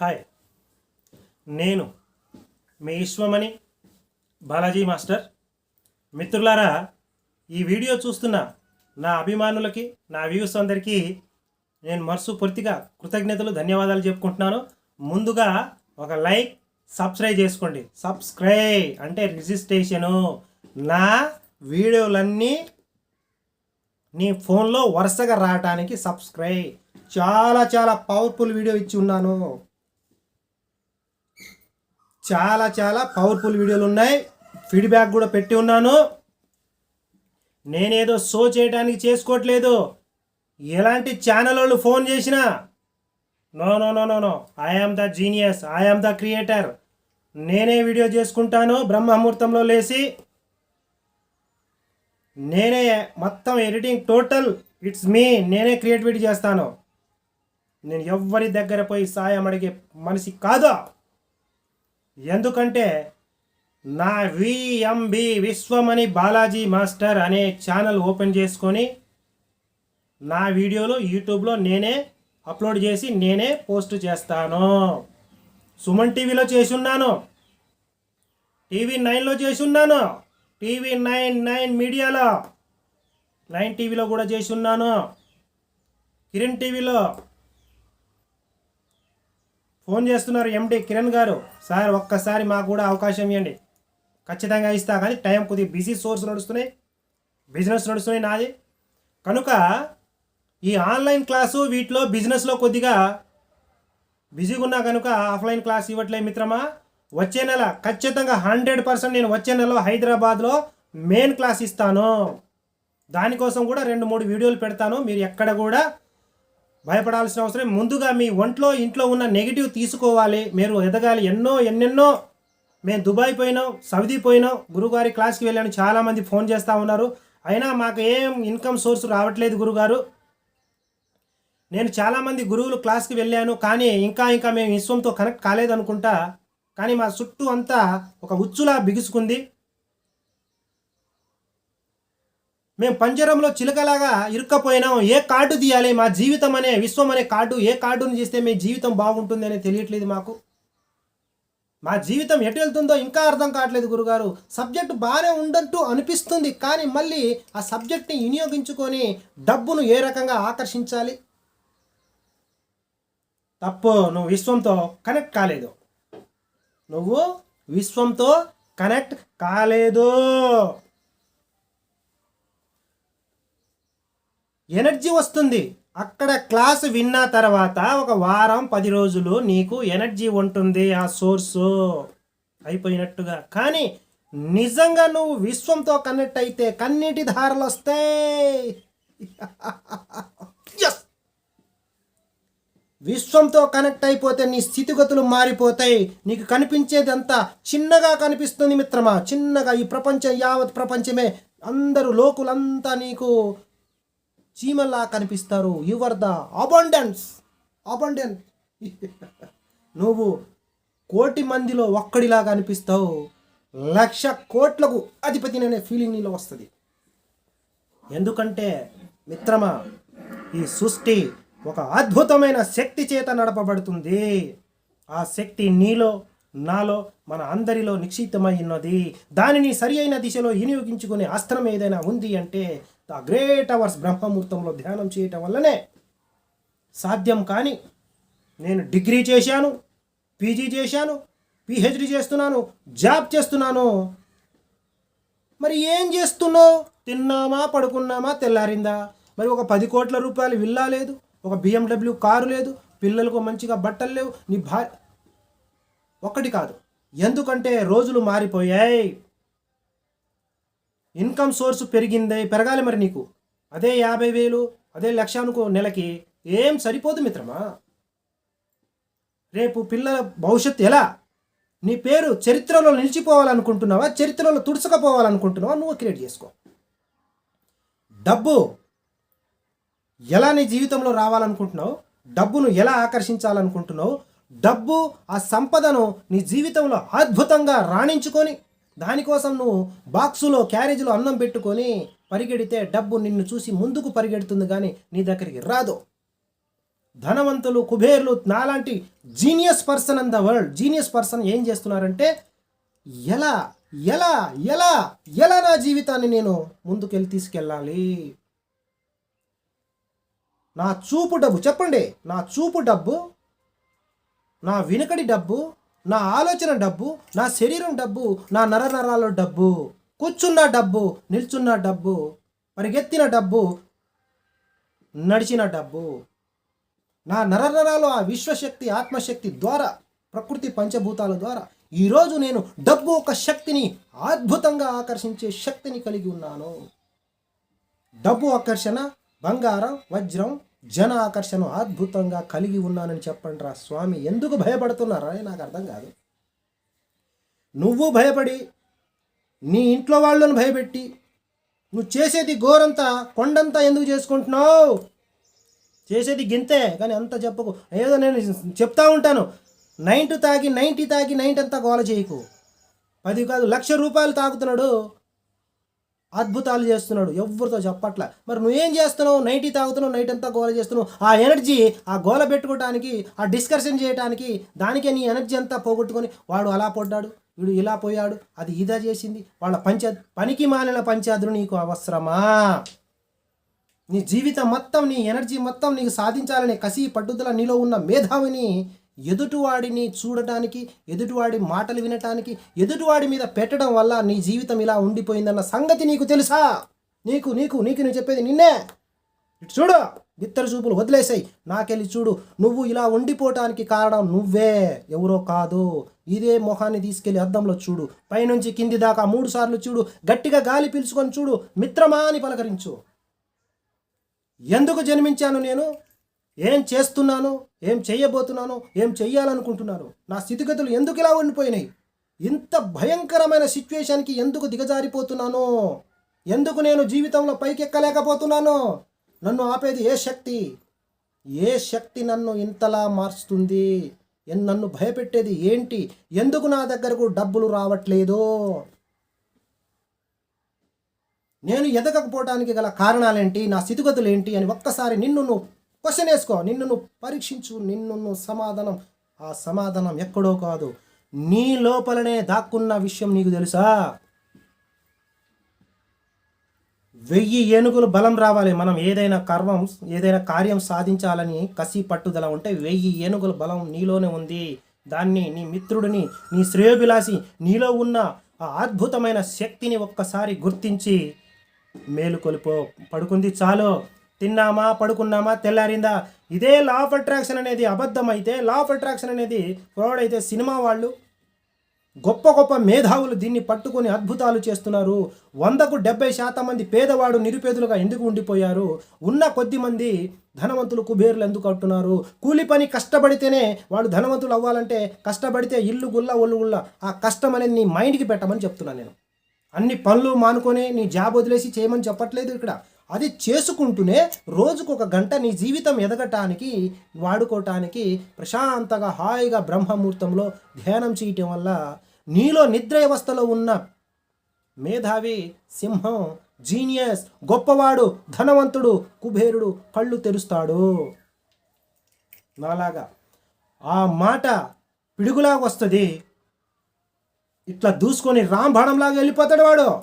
Hi. నేను మీ Vishwamani Balaji master. మిత్రులారా ఈ వీడియో చూస్తున్న నా అభిమానులకి నా వ్యూస్ అందరికీ నేను మనసు పూర్తిగా కృతజ్ఞతలు ధన్యవాదాలు చెప్పుకుంటున్నాను. ముందుగా ఒక లైక్ సబ్స్క్రైబ్ చేసుకోండి. సబ్స్క్రైబ్ అంటే రిజిస్ట్రేషను. నా వీడియోలన్నీ నీ ఫోన్లో వరుసగా రావటానికి సబ్స్క్రైబ్. చాలా చాలా పవర్ఫుల్ వీడియో ఇచ్చి ఉన్నాను. చాలా చాలా పవర్ఫుల్ వీడియోలు ఉన్నాయి. ఫీడ్బ్యాక్ కూడా పెట్టి ఉన్నాను. నేనేదో షో చేయడానికి చేసుకోవట్లేదు. ఎలాంటి ఛానల్ వాళ్ళు ఫోన్ చేసినా? No no no no no I am the genius I am the creator నేనే వీడియో చేసుకుంటాను. బ్రహ్మముహూర్తంలో లేచి. నేనే మొత్తం ఎడిటింగ్ టోటల్ ఇట్స్ మీ నేనే క్రియేటివిటీ చేస్తాను. నేను ఎవరి దగ్గర పోయి సాయం అడిగే మనిషి కాదు. ఎందుకంటే నా విఎంబి విశ్వమణి బాలాజీ మాస్టర్ అనే ఛానల్ ఓపెన్ చేసుకొని నా వీడియోలు యూట్యూబ్లో నేనే అప్లోడ్ చేసి నేనే పోస్ట్ చేస్తాను. సుమన్ టీవీలో చేసి ఉన్నాను టీవీ నైన్లో చేసి ఉన్నాను టీవీ నైన్ నైన్ మీడియాలో. నైన్ టీవీలో కూడా చేసి ఉన్నాను కిరణ్ టీవీలో. ఫోన్ చేస్తున్నారు ఎండి కిరణ్ గారు. సార్ ఒక్కసారి మాకు కూడా అవకాశం ఇవ్వండి. ఖచ్చితంగా ఇస్తా కానీ టైం కొద్దిగా బిజీ సోర్స్ నడుస్తున్నాయి. బిజినెస్ నడుస్తున్నాయి నాది. కనుక ఈ ఆన్లైన్ క్లాసు వీటిలో బిజినెస్లో కొద్దిగా బిజీగా ఉన్నా కనుక ఆఫ్లైన్ క్లాస్ ఇవ్వట్లే మిత్రమా? వచ్చే నెల ఖచ్చితంగా హండ్రెడ్ పర్సెంట్ నేను వచ్చే నెలలో హైదరాబాద్లో మెయిన్ క్లాస్ ఇస్తాను. దానికోసం కూడా రెండు మూడు వీడియోలు పెడతాను. మీరు ఎక్కడ కూడా భయపడాల్సిన అవసరం. ముందుగా మీ ఒంట్లో ఇంట్లో ఉన్న నెగిటివ్ తీసుకోవాలి. మీరు ఎదగాలి. ఎన్నో ఎన్నెన్నో మేము దుబాయ్ పోయినాం సౌదీ పోయినాం గురుగారి క్లాస్కి వెళ్ళాను చాలామంది ఫోన్ చేస్తూ ఉన్నారు. అయినా మాకు ఏం ఇన్కమ్ సోర్స్ రావట్లేదు గురుగారు. నేను చాలామంది గురువులు క్లాస్కి వెళ్ళాను. కానీ ఇంకా ఇంకా మేము విశ్వంతో కనెక్ట్ కాలేదనుకుంటా. కానీ మా చుట్టూ అంతా ఒక ఉచ్చులా బిగుసుకుంది. మేము పంజరంలో చిలకలాగా ఇరుక్కపోయినాం. ఏ కార్డు తీయాలి? మా జీవితం అనే విశ్వం అనే కార్డు ఏ కార్డును చేస్తే మీ జీవితం బాగుంటుంది అని తెలియట్లేదు మాకు. మా జీవితం ఎటు వెళ్తుందో ఇంకా అర్థం కావట్లేదు గురుగారు. సబ్జెక్ట్ బాగానే ఉండంటూ అనిపిస్తుంది కానీ మళ్ళీ ఆ సబ్జెక్ట్ని వినియోగించుకొని డబ్బును ఏ రకంగా ఆకర్షించాలి? తప్పు నువ్వు విశ్వంతో కనెక్ట్ కాలేదు. నువ్వు విశ్వంతో కనెక్ట్ కాలేదు. ఎనర్జీ వస్తుంది. అక్కడ క్లాస్ విన్న తర్వాత ఒక వారం పది రోజులు నీకు ఎనర్జీ ఉంటుంది ఆ సోర్సు. అయిపోయినట్టుగా. కానీ నిజంగా నువ్వు విశ్వంతో కనెక్ట్ అయితే కన్నీటి ధారలు వస్తాయి. విశ్వంతో కనెక్ట్ అయిపోతే నీ స్థితిగతులు మారిపోతాయి. నీకు కనిపించేదంతా చిన్నగా కనిపిస్తుంది మిత్రమా. చిన్నగా ఈ ప్రపంచం యావత్ ప్రపంచమే. అందరూ లోకులంతా నీకు చీమల్లా కనిపిస్తారు. యువర్ ద అబండెన్స్ అబండెన్స్ నువ్వు కోటి మందిలో ఒక్కడిలా కనిపిస్తావు. లక్ష కోట్లకు అధిపతి అనే ఫీలింగ్ నీలో వస్తుంది. ఎందుకంటే మిత్రమా ఈ సృష్టి ఒక అద్భుతమైన శక్తి చేత నడపబడుతుంది. ఆ శక్తి నీలో నాలో మన అందరిలో నిక్షిప్తమై ఉన్నది. దానిని సరి అయిన దిశలో వినియోగించుకునే అస్త్రం ఏదైనా ఉంది అంటే ద గ్రేట్ అవర్స్ బ్రహ్మముహూర్తంలో ధ్యానం చేయటం వల్లనే సాధ్యం కానీ నేను డిగ్రీ చేశాను పీజీ చేశాను పిహెచ్డి చేస్తున్నాను జాబ్ చేస్తున్నాను. మరి ఏం చేస్తున్నావు? తిన్నామా? పడుకున్నామా? తెల్లారిందా? మరి ఒక పది కోట్ల రూపాయలు విల్లా లేదు ఒక బిఎండబ్ల్యూ కారు లేదు పిల్లలకు మంచిగా బట్టలు లేవు నీ భా ఒక్కటి కాదు. ఎందుకంటే రోజులు మారిపోయాయి. ఇన్కమ్ సోర్స్ పెరిగింది పెరగాలి మరి నీకు. అదే యాభై వేలు అదే లక్ష అనుకో నెలకి ఏం సరిపోదు మిత్రమా? రేపు పిల్లల భవిష్యత్తు ఎలా? నీ పేరు చరిత్రలో నిలిచిపోవాలనుకుంటున్నావా? చరిత్రలో తుడుచుకపోవాలనుకుంటున్నావా? నువ్వు క్రియేట్ చేసుకో. డబ్బు ఎలా నీ జీవితంలో రావాలనుకుంటున్నావు? డబ్బును ఎలా ఆకర్షించాలనుకుంటున్నావు? డబ్బు ఆ సంపదను నీ జీవితంలో అద్భుతంగా రాణించుకొని దానికోసం నువ్వు బాక్సులో క్యారేజీలో అన్నం పెట్టుకొని పరిగెడితే డబ్బు నిన్ను చూసి ముందుకు పరిగెడుతుంది కానీ నీ దగ్గరికి రాదు. ధనవంతులు కుబేర్లు నాలాంటి genius person in the world. Genius person ఏం చేస్తున్నారంటే ఎలా ఎలా ఎలా ఎలా నా జీవితాన్ని నేను ముందుకెళ్ళి తీసుకెళ్ళాలి? నా చూపు డబ్బు చెప్పండి. నా చూపు డబ్బు నా వెనుకడి డబ్బు నా ఆలోచన డబ్బు నా శరీరం డబ్బు నా నరనరాల డబ్బు కూర్చున్న డబ్బు నిల్చున్న డబ్బు పరిగెత్తిన డబ్బు నడిచిన డబ్బు. నా నరనరాలు ఆ విశ్వశక్తి ఆత్మశక్తి ద్వారా ప్రకృతి పంచభూతాల ద్వారా. ఈరోజు నేను డబ్బు ఒక శక్తిని అద్భుతంగా ఆకర్షించే శక్తిని కలిగి ఉన్నాను. డబ్బు ఆకర్షణ బంగారం వజ్రం జన ఆకర్షణ అద్భుతంగా కలిగి ఉన్నానని చెప్పండి రా స్వామి. ఎందుకు భయపడుతున్నారా? నాకు అర్థం కాదు. నువ్వు భయపడి నీ ఇంట్లో వాళ్ళను భయపెట్టి నువ్వు చేసేది ఘోరంతా కొండంతా ఎందుకు చేసుకుంటున్నావు? చేసేది గింతే కానీ అంత చెప్పకు. ఏదో నేను చెప్తా ఉంటాను. నైన్టీ తాగి నైంటీ తాగి నైంటీ అంతా గోల చేయకు. పది కాదు లక్ష రూపాయలు తాగుతున్నాడు. అద్భుతాలు చేస్తున్నాడు ఎవరితో చెప్పట్ల. మరి నువ్వేం చేస్తున్నావు? నైటీ తాగుతున్నావు నైట్ అంతా గోల చేస్తున్నావు. ఆ ఎనర్జీ ఆ గోల పెట్టుకోవడానికి ఆ డిస్కషన్ చేయడానికి దానికే నీ ఎనర్జీ అంతా పోగొట్టుకొని వాడు అలా పడ్డాడు వీడు ఇలా పోయాడు అది ఇదా చేసింది. వాళ్ళ పంచ పనికి మాలిన పంచాదులు నీకు అవసరమా? నీ జీవితం మొత్తం నీ ఎనర్జీ మొత్తం నీకు సాధించాలనే కసి పట్టుదల నీలో ఉన్న మేధావిని ఎదుటివాడిని చూడటానికి ఎదుటివాడి మాటలు వినటానికి ఎదుటివాడి మీద పెట్టడం వల్ల నీ జీవితం ఇలా ఉండిపోయిందన్న సంగతి నీకు తెలుసా? నీకు నీకు నీకు నేను చెప్పేది నిన్నే. ఇటు చూడు ఇద్దరు చూపులు వదిలేసాయి. నాకెళ్ళి చూడు నువ్వు ఇలా ఉండిపోవటానికి కారణం నువ్వే. ఎవరో కాదు. ఇదే మొహాన్ని తీసుకెళ్ళి అద్దంలో చూడు. పైనుంచి కింది దాకా మూడు సార్లు చూడు. గట్టిగా గాలి పీల్చుకొని చూడు. మిత్రమా అని పలకరించు. ఎందుకు జన్మించాను నేను? ఏం చేస్తున్నాను ఏం చేయబోతున్నాను ఏం చెయ్యాలనుకుంటున్నాను నా స్థితిగతులు ఎందుకు ఇలా ఉండిపోయినాయి? ఇంత భయంకరమైన సిచ్యువేషన్కి ఎందుకు దిగజారిపోతున్నాను? ఎందుకు నేను జీవితంలో పైకెక్కలేకపోతున్నాను? నన్ను ఆపేది ఏ శక్తి? ఏ శక్తి నన్ను ఇంతలా మార్చుతుంది? నన్ను భయపెట్టేది ఏంటి? ఎందుకు నా దగ్గరకు డబ్బులు రావట్లేదు? నేను ఎదగకపోవడానికి గల కారణాలేంటి? నా స్థితిగతులు ఏంటి? అని ఒక్కసారి నిన్ను నువ్వు క్వశ్చన్ వేసుకో. నిన్ను నువ్వు పరీక్షించు నిన్ను నువ్వు సమాధానం. ఆ సమాధానం ఎక్కడో కాదు. నీ లోపలనే దాక్కున్న విషయం నీకు తెలుసా? వెయ్యి ఏనుగులు బలం రావాలి. మనం ఏదైనా కర్మం ఏదైనా కార్యం సాధించాలని కసి పట్టుదల ఉంటే వెయ్యి ఏనుగుల బలం నీలోనే ఉంది. దాన్ని నీ మిత్రుడిని నీ శ్రేయోభిలాసి నీలో ఉన్న ఆ అద్భుతమైన శక్తిని ఒక్కసారి గుర్తించి మేలుకొలిపో. పడుకుంది చాలు. తిన్నామా పడుకున్నామా తెల్లారిందా? ఇదే లా ఆఫ్ అట్రాక్షన్ అనేది అబద్ధం అయితే లా ఆఫ్ అట్రాక్షన్ అనేది ఫ్రాడ్ అయితే సినిమా వాళ్ళు గొప్ప గొప్ప మేధావులు దీన్ని పట్టుకొని అద్భుతాలు చేస్తున్నారు. వందకు డెబ్బై శాతం మంది పేదవాడు నిరుపేదలుగా ఎందుకు ఉండిపోయారు? ఉన్న కొద్ది మంది ధనవంతులు కుబేరులు ఎందుకు అంటున్నారు కూలి పని కష్టపడితేనే వాళ్ళు ధనవంతులు అవ్వాలంటే కష్టపడితే ఇల్లు గుల్ల ఒళ్ళు గుల్ల. ఆ కష్టం అనేది నీ మైండ్కి పెట్టమని చెప్తున్నాను నేను. అన్ని పనులు మానుకొని నీ జాబ్ వదిలేసి చేయమని చెప్పట్లేదు ఇక్కడ. అది చేసుకుంటూనే రోజుకు ఒక గంట నీ జీవితం ఎదగటానికి వాడుకోవటానికి ప్రశాంతంగా హాయిగా బ్రహ్మముహూర్తంలో ధ్యానం చేయటం వల్ల నీలో నిద్ర వ్యవస్థలో ఉన్న మేధావి సింహం జీనియస్ గొప్పవాడు ధనవంతుడు కుబేరుడు కళ్ళు తెరుస్తాడు. నాలాగా ఆ మాట పిడుగులాగా వస్తుంది. ఇట్లా దూసుకొని రాంబాణంలాగా వెళ్ళిపోతాడు వాడు.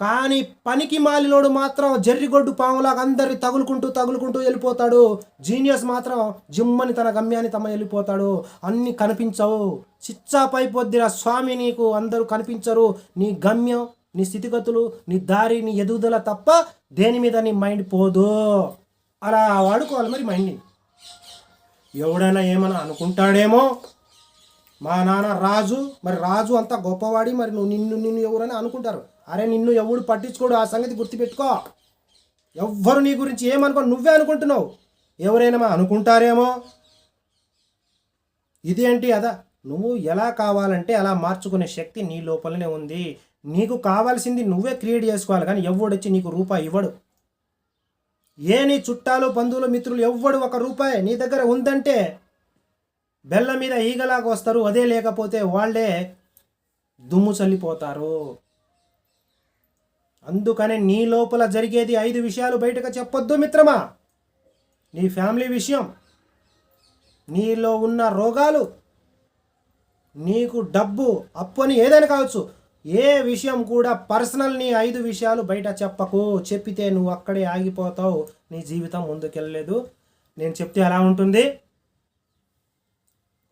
కానీ పనికి మాలినోడు మాత్రం జర్రిగొడ్డు పాములాగా అందరి తగులుకుంటూ తగులుకుంటూ వెళ్ళిపోతాడు. జీనియస్ మాత్రం జిమ్మని తన గమ్యాన్ని తమ వెళ్ళిపోతాడు. అన్నీ కనిపించవు. చిచ్చాపై పొద్దున స్వామి నీకు అందరూ కనిపించరు. నీ గమ్యం నీ స్థితిగతులు నీ దారి నీ ఎదుగుదల తప్ప దేని మీద నీ మైండ్ పోదు. అలా వాడుకోవాలి మరి మైండ్ని. ఎవడైనా ఏమైనా అనుకుంటాడేమో? మా నాన్న రాజు. మరి రాజు అంత గొప్పవాడి మరి నువ్వు నిన్ను నిన్ను ఎవరని అనుకుంటారు. అరే నిన్ను ఎవడు పట్టించుకోడు? ఆ సంగతి గుర్తుపెట్టుకో. ఎవ్వరు నీ గురించి ఏమనుకో నువ్వే అనుకుంటున్నావు. ఎవరైనా అనుకుంటారేమో? ఇదేంటి అదా? నువ్వు ఎలా కావాలంటే అలా మార్చుకునే శక్తి నీ లోపలనే ఉంది. నీకు కావాల్సింది నువ్వే క్రియేట్ చేసుకోవాలి కానీ ఎవడొచ్చి నీకు రూపాయి ఇవ్వడు? ఏ నీ చుట్టాలు బంధువులు మిత్రులు ఎవ్వడు ఒక రూపాయి నీ దగ్గర ఉందంటే బెల్లం మీద ఈగలాగా వస్తారు. అదే లేకపోతే వాళ్ళే దుమ్ము చల్లిపోతారు. అందుకనే నీ లోపల జరిగేది ఐదు విషయాలు బయటకు చెప్పొద్దు మిత్రమా? నీ ఫ్యామిలీ విషయం నీలో ఉన్న రోగాలు నీకు డబ్బు అప్పు అని ఏదైనా కావచ్చు ఏ విషయం కూడా పర్సనల్ నీ ఐదు విషయాలు బయట చెప్పకు. చెప్పితే నువ్వు అక్కడే ఆగిపోతావు నీ జీవితం ముందుకెళ్ళలేదు. నేను చెప్తే అలా ఉంటుంది?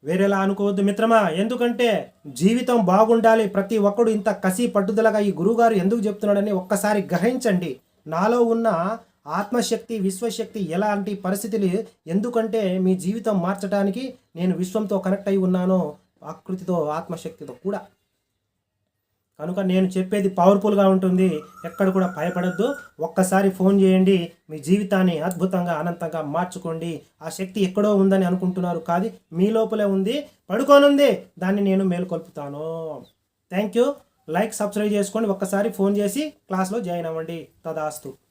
వేరేలా అనుకోవద్దు మిత్రమా. ఎందుకంటే జీవితం బాగుండాలి. ప్రతి ఒక్కడు ఇంత కసి పట్టుదలగా ఈ గురువుగారు ఎందుకు చెప్తున్నాడని ఒక్కసారి గ్రహించండి. నాలో ఉన్న ఆత్మశక్తి విశ్వశక్తి ఎలాంటి పరిస్థితులు ఎందుకంటే మీ జీవితం మార్చడానికి నేను విశ్వంతో కనెక్ట్ అయి ఉన్నానో ఆకృతితో ఆత్మశక్తితో కూడా. కనుక నేను చెప్పేది పవర్ఫుల్గా ఉంటుంది. ఎక్కడ కూడా భయపడద్దు. ఒక్కసారి ఫోన్ చేయండి. మీ జీవితాన్ని అద్భుతంగా అనంతంగా మార్చుకోండి. ఆ శక్తి ఎక్కడో ఉందని అనుకుంటున్నారు. కాదు మీ లోపలే ఉంది. పడుకోనుంది. దాన్ని నేను మేలుకొల్పుతాను. థ్యాంక్ యూ లైక్ సబ్స్క్రైబ్ చేసుకోండి. ఒక్కసారి ఫోన్ చేసి క్లాస్లో జాయిన్ అవ్వండి. తదాస్తు.